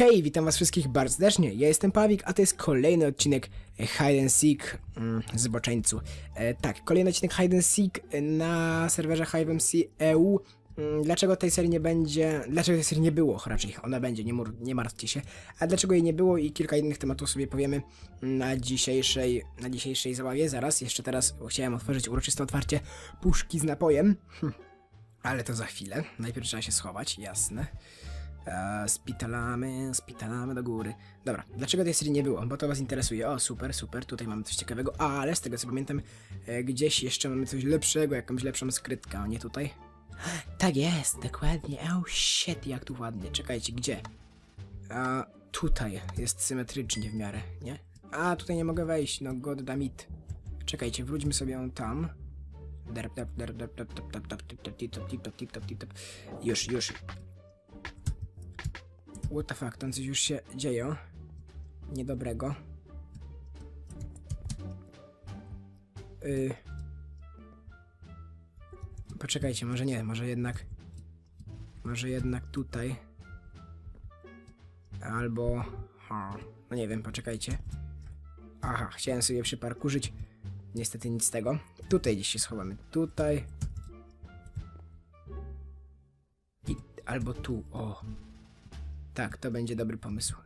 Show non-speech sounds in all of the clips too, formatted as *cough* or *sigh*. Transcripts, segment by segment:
Hej, witam was wszystkich bardzo serdecznie. Ja jestem Pawik, a to jest kolejny odcinek e, Hide and Seek mm, Zboczeńcu. E, tak, kolejny odcinek Hide and Seek na serwerze HiveMC EU. Mm, Dlaczego tej serii nie będzie, dlaczego tej serii nie było, raczej ona będzie, nie, nie martwcie się. A dlaczego jej nie było i kilka innych tematów sobie powiemy na dzisiejszej, na dzisiejszej zabawie. Zaraz, jeszcze teraz chciałem otworzyć uroczyste otwarcie puszki z napojem. Hm. Ale to za chwilę. Najpierw trzeba się schować, jasne. E, spitalamy, spitalamy do góry. Dobra, dlaczego tej serii nie było? Bo to was interesuje. O, super, super, tutaj mamy coś ciekawego, ale z tego co pamiętam, e, gdzieś jeszcze mamy coś lepszego, jakąś lepszą skrytkę, a nie tutaj. Tak jest, dokładnie. Oh shit, jak tu ładnie. Czekajcie, gdzie? A tutaj jest symetrycznie w miarę, nie? A tutaj nie mogę wejść, no god damn it. Czekajcie, wróćmy sobie tam. Tip, top. Już, już. What the fuck, tam coś już się dzieje. Niedobrego. Y... Poczekajcie, może nie, może jednak... Może jednak tutaj. Albo... No nie wiem, poczekajcie. Aha, chciałem sobie przyparkurzyć. Niestety nic z tego. Tutaj gdzieś się schowamy. Tutaj. I albo tu, o. Tak, to będzie dobry pomysł.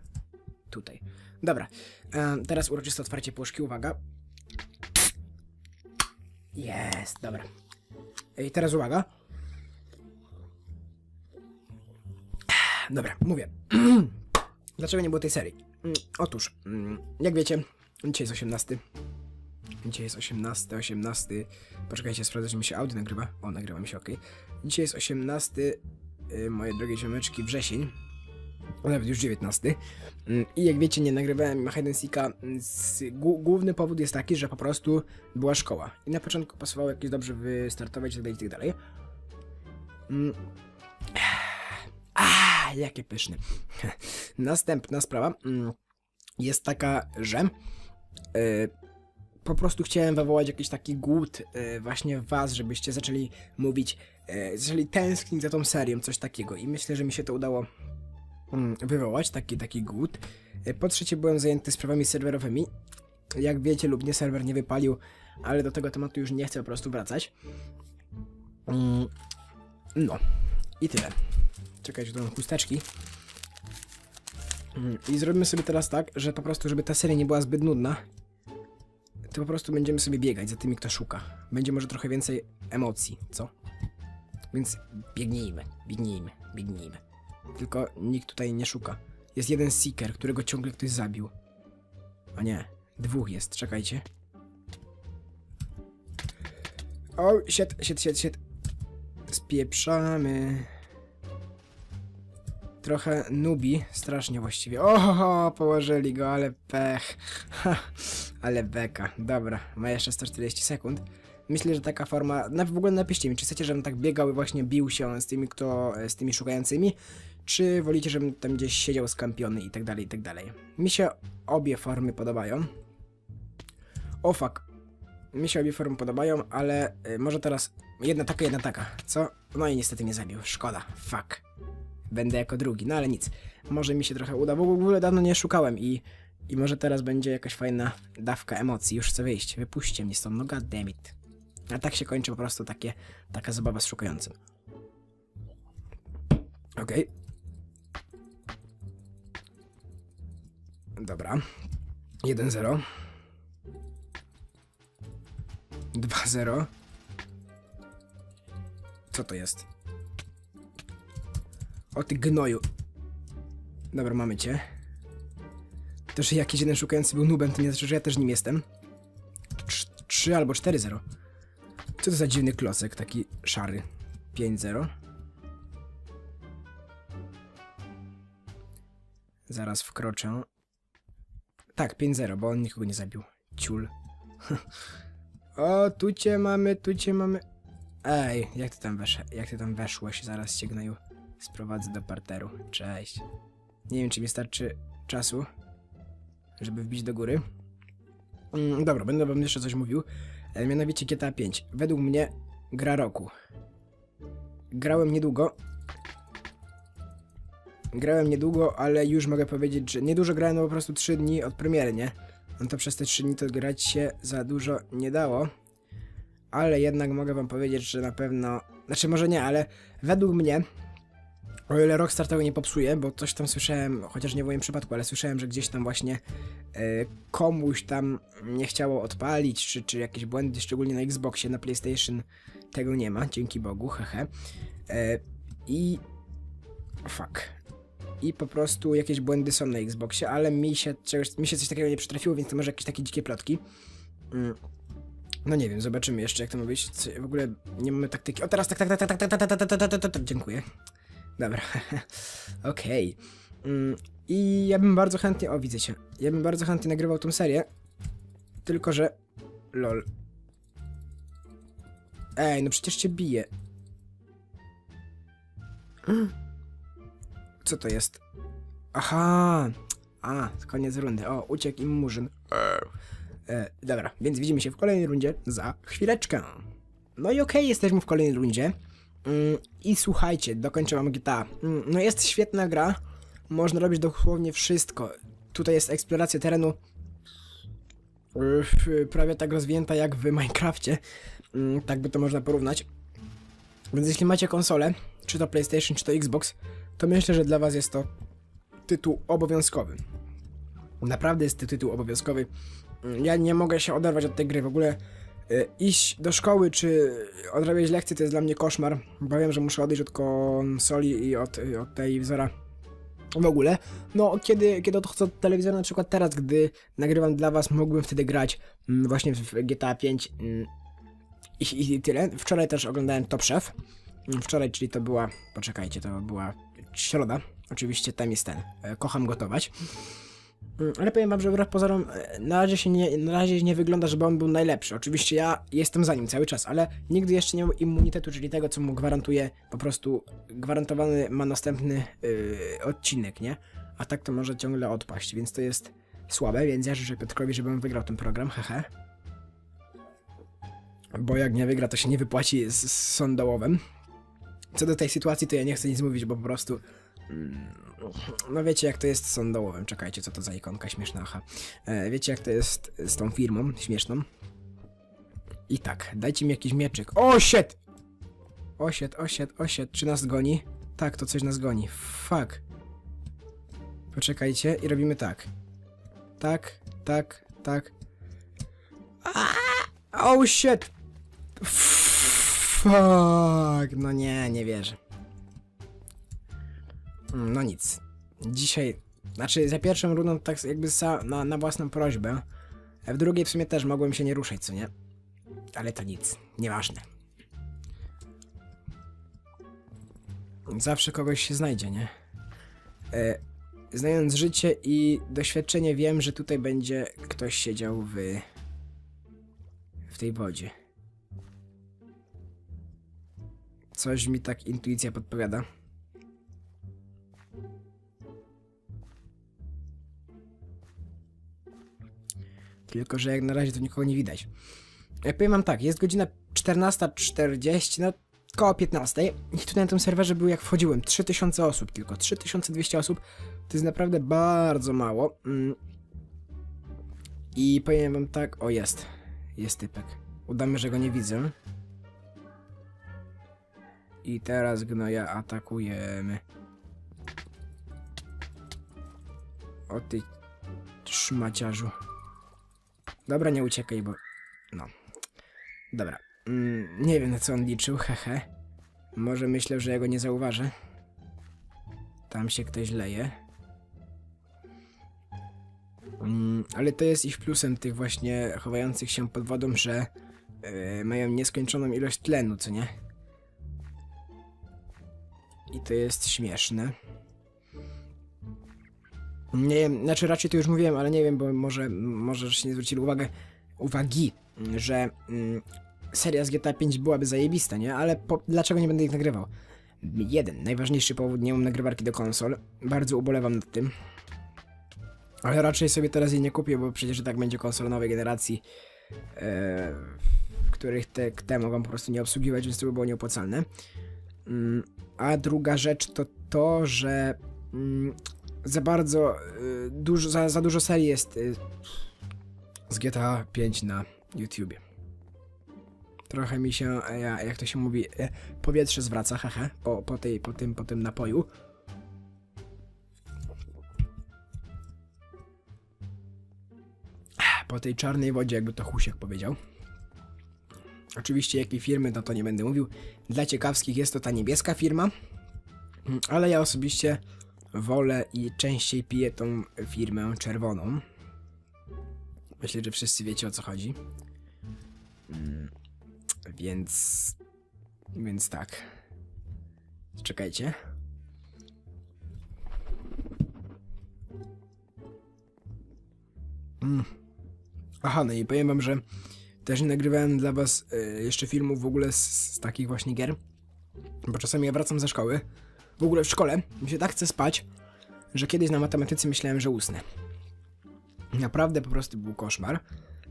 Tutaj. Dobra. E, teraz uroczyste otwarcie puszki. Uwaga. Jest, dobra. I teraz uwaga. Dobra, mówię. *clears throat* Dlaczego nie było tej serii? Mm, Otóż, mm, jak wiecie, dzisiaj jest 18. Dzisiaj jest 18, 18. Poczekajcie, sprawdzę, czy mi się audio nagrywa. O, nagrywa mi się, ok. Dzisiaj jest 18, y, moje drogie ziomeczki, wrzesień. Nawet już 19. Mm, I jak wiecie, nie nagrywałem Hide Seeka. mm, Główny powód jest taki, że po prostu była szkoła. I na początku pasowało jakieś dobrze wystartować itd. itd. A, jakie pyszne. *laughs* Następna sprawa mm, jest taka, że y, po prostu chciałem wywołać jakiś taki głód y, właśnie w was, żebyście zaczęli mówić, y, zaczęli tęsknić za tą serią, coś takiego. I myślę, że mi się to udało wywołać, taki, taki głód. Y, Po trzecie byłem zajęty sprawami serwerowymi. Jak wiecie lub nie, serwer nie wypalił, ale do tego tematu już nie chcę po prostu wracać. Mm, No, i tyle. Czekajcie, mam chusteczki. Mm, I zrobimy sobie teraz tak, że po prostu, żeby ta seria nie była zbyt nudna, to po prostu będziemy sobie biegać za tymi, kto szuka. Będzie może trochę więcej emocji, co? Więc biegnijmy, biegnijmy, biegnijmy. Tylko nikt tutaj nie szuka. Jest jeden seeker, którego ciągle ktoś zabił. A nie, dwóch jest, czekajcie. O, shit, shit, shit, shit. Spieprzamy. Trochę nubi, strasznie właściwie. Oho, położyli go, ale pech. Ha, ale beka. Dobra, ma jeszcze 140 sekund. Myślę, że taka forma. W ogóle napiszcie mi, czy chcecie, żebym tak biegał i właśnie bił się z tymi, kto. z tymi szukającymi, czy wolicie, żebym tam gdzieś siedział skampiony i tak dalej, i tak dalej. Mi się obie formy podobają. O fuck. Mi się obie formy podobają, ale y, może teraz jedna taka, jedna taka. Co? No i niestety mnie zabił. Szkoda. Fuck. Będę jako drugi, no ale nic. Może mi się trochę uda, bo w ogóle dawno nie szukałem i, i może teraz będzie jakaś fajna dawka emocji. Już chcę wyjść. Wypuśćcie mnie stąd, no goddammit. A tak się kończy po prostu takie, taka zabawa z szukającym. Okej. Dobra. 1-0. 2-0. Co to jest? O ty gnoju. Dobra, mamy cię. To, że jakiś jeden szukający był nubem, to nie znaczy, że ja też nim jestem. 3 albo 4-0. Co to za dziwny klocek, taki szary? 5-0. Zaraz wkroczę. Tak, 5-0, bo on nikogo nie zabił. Ciul. *laughs* o, tu cię mamy, tu cię mamy. Ej, jak ty tam wesz jak ty tam weszłeś? Zaraz cię gnoju sprowadzę do parteru. Cześć. Nie wiem, czy mi starczy czasu, żeby wbić do góry. Mm, dobra, będę wam jeszcze coś mówił. E, mianowicie GTA 5. Według mnie gra roku. Grałem niedługo. Grałem niedługo, ale już mogę powiedzieć, że niedużo grałem, no po prostu 3 dni od premiery, nie? No to przez te 3 dni to grać się za dużo nie dało. Ale jednak mogę wam powiedzieć, że na pewno... Znaczy może nie, ale według mnie o ile Rockstar tego nie popsuje, bo coś tam słyszałem, chociaż nie w moim przypadku, ale słyszałem, że gdzieś tam właśnie e, komuś tam nie chciało odpalić, czy, czy jakieś błędy, szczególnie na Xboxie, na PlayStation tego nie ma, dzięki Bogu, hehe. E, I... fuck. I po prostu jakieś błędy są na Xboxie, ale mi się, czegoś, mi się coś takiego nie przytrafiło, więc to może jakieś takie dzikie plotki. Mm. No nie wiem, zobaczymy jeszcze jak to ma być. W ogóle nie mamy taktyki. O teraz tak, tak, tak, tak, tak, tak, tak, tak, tak, tak, tak, tak, tak, dziękuję. Dobra, okej. Mm, I ja bym bardzo chętnie, o widzę cię, ja bym bardzo chętnie nagrywał tą serię, tylko że, lol. Ej, no przecież cię bije. Co to jest? Aha, a, koniec rundy, o, uciekł im murzyn. E, dobra, więc widzimy się w kolejnej rundzie za chwileczkę. No i okej, jesteśmy w kolejnej rundzie. Mm, I słuchajcie, dokończyłam GTA. Mm, no jest świetna gra. Można robić dosłownie wszystko. Tutaj jest eksploracja terenu. Prawie tak rozwinięta jak w Minecrafcie. Mm, tak by to można porównać. Więc jeśli macie konsolę, czy to PlayStation, czy to Xbox, to myślę, że dla was jest to tytuł obowiązkowy. Naprawdę jest to tytuł obowiązkowy. Mm, Ja nie mogę się oderwać od tej gry. W ogóle y, iść do szkoły czy odrabiać lekcje to jest dla mnie koszmar, bo wiem, że muszę odejść od konsoli i od, od telewizora w ogóle. No, kiedy, kiedy odchodzę od telewizora, na przykład teraz, gdy nagrywam dla was, mógłbym wtedy grać mm, właśnie w GTA 5 mm, i, i tyle. Wczoraj też oglądałem Top Chef. Wczoraj, czyli to była, poczekajcie, to była środa. Oczywiście tam jest ten, e, kocham gotować. Mm, Ale powiem wam, że wbrew pozorom e, na razie się nie, na razie nie wygląda, żeby on był najlepszy. Oczywiście ja jestem za nim cały czas, ale nigdy jeszcze nie mam immunitetu, czyli tego, co mu gwarantuje po prostu gwarantowany ma następny yy, odcinek, nie? A tak to może ciągle odpaść, więc to jest słabe, więc ja życzę Piotrkowi, żeby on wygrał ten program, hehe. Bo jak nie wygra, to się nie wypłaci z, z. Co do tej sytuacji, to ja nie chcę nic mówić, bo po prostu no wiecie jak to jest z sądołowym. Czekajcie, co to za ikonka śmieszna, aha. E, wiecie jak to jest z tą firmą śmieszną. I tak, dajcie mi jakiś mieczyk. O, shit! O, shit, o, shit, o, shit. Czy nas goni? Tak, to coś nas goni. Fuck. Poczekajcie i robimy tak. Tak, tak, tak. Aaaa! Oh, shit! Fuck! No nie, nie wierzę. Mm, No nic. Dzisiaj, znaczy za pierwszą rundą tak jakby na, na własną prośbę, a w drugiej w sumie też mogłem się nie ruszać, co nie? Ale to nic, nieważne. Zawsze kogoś się znajdzie, nie? E, znając życie i doświadczenie wiem, że tutaj będzie ktoś siedział w... w tej wodzie. Coś mi tak intuicja podpowiada. Tylko, że jak na razie to nikogo nie widać. Ja powiem wam tak, jest godzina 14.40, no koło 15 i tutaj na tym serwerze był jak wchodziłem 3000 osób tylko, 3200 osób to jest naprawdę bardzo mało. Mm. I powiem wam tak, o jest, jest typek. Udamy, że go nie widzę. I teraz gnoja atakujemy. O ty szmaciarzu. Dobra, nie uciekaj, bo... No. Dobra. Mm, nie wiem, na co on liczył, hehe. Może myślę, że ja go nie zauważę. Tam się ktoś leje. Mm, ale to jest ich plusem tych właśnie chowających się pod wodą, że yy, mają nieskończoną ilość tlenu, co nie? I to jest śmieszne. Nie wiem, znaczy raczej to już mówiłem, ale nie wiem, bo może, może się nie zwrócili uwagę, uwagi, że mm, seria z GTA 5 byłaby zajebista, nie? Ale po, dlaczego nie będę ich nagrywał? Jeden, najważniejszy powód, nie mam nagrywarki do konsol. Bardzo ubolewam nad tym. Ale raczej sobie teraz jej nie kupię, bo przecież tak będzie konsola nowej generacji, e, których te, te mogą po prostu nie obsługiwać, więc to by było nieopłacalne. Mm, a druga rzecz to to, że mm, za bardzo y, dużo, za, za dużo serii jest y, z GTA 5 na YouTubie. Trochę mi się, e, ja- jak to się mówi, e, powietrze zwraca, hehe, po, po, tej, po, tym, po tym napoju. Po tej czarnej wodzie, jakby to Husiek powiedział. Oczywiście jakiej firmy, no to nie będę mówił. Dla ciekawskich jest to ta niebieska firma, ale ja osobiście wolę i częściej piję tą firmę czerwoną. Myślę, że wszyscy wiecie o co chodzi. Mm, Więc. Więc tak. Czekajcie. Mm. Aha, no i powiem wam, że też nie nagrywałem dla was y, jeszcze filmów w ogóle z, z takich właśnie gier. Bo czasami ja wracam ze szkoły. W ogóle w szkole mi się tak chce spać, że kiedyś na matematyce myślałem, że usnę. Naprawdę po prostu był koszmar.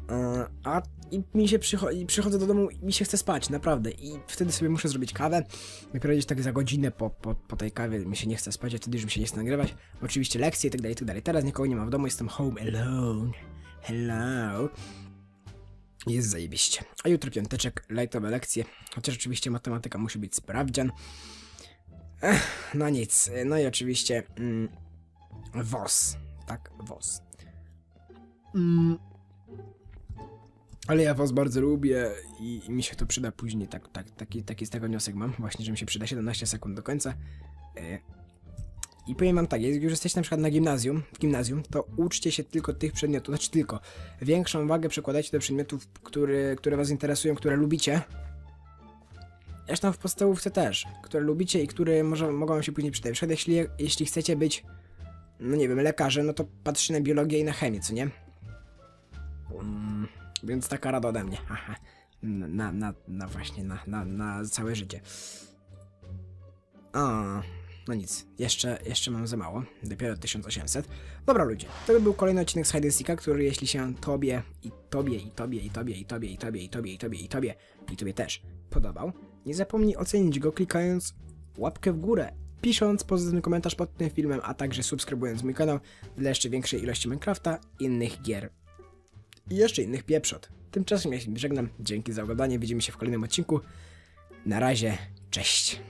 E, A i mi się przychodzi, przychodzę do domu i mi się chce spać, naprawdę. I wtedy sobie muszę zrobić kawę. Dopiero gdzieś tak za godzinę po, po, po tej kawie mi się nie chce spać, a wtedy już mi się nie chce nagrywać. Oczywiście lekcje i tak dalej, i tak dalej. Teraz nikogo nie ma w domu, jestem home alone. Hello. Jest zajebiście. A jutro piąteczek, lightowe lekcje. Chociaż oczywiście matematyka musi być sprawdzian. Ech, no nic. No i oczywiście mm, WOS. Tak, WOS. Mm. Ale ja was bardzo lubię i, i mi się to przyda później. Tak, tak, taki, taki z tego wniosek mam. Właśnie, że mi się przyda 17 sekund do końca. E, I powiem wam tak, jak już jesteście na przykład na gimnazjum, w gimnazjum, to uczcie się tylko tych przedmiotów, znaczy tylko. Większą wagę przekładajcie do przedmiotów, który, które was interesują, które lubicie. Zresztą w podstawówce też, które lubicie i które może, mogą się później przydać. Na przykład jeśli, jeśli chcecie być, no nie wiem, lekarzem, no to patrzcie na biologię i na chemię, co nie? Mm, więc taka rada ode mnie. Haha. Na, na, na właśnie, na, na, na całe życie. A, no nic, jeszcze, jeszcze mam za mało. Dopiero 1800. Dobra ludzie, to by był kolejny odcinek z Hide który jeśli się tobie i tobie i tobie i tobie i tobie i tobie i tobie i tobie i tobie i tobie też podobał, nie zapomnij ocenić go klikając łapkę w górę, pisząc pozytywny komentarz pod tym filmem, a także subskrybując mój kanał dla jeszcze większej ilości Minecrafta, innych gier i jeszcze innych pieprzot. Tymczasem ja się żegnam, dzięki za oglądanie, widzimy się w kolejnym odcinku. Na razie, cześć.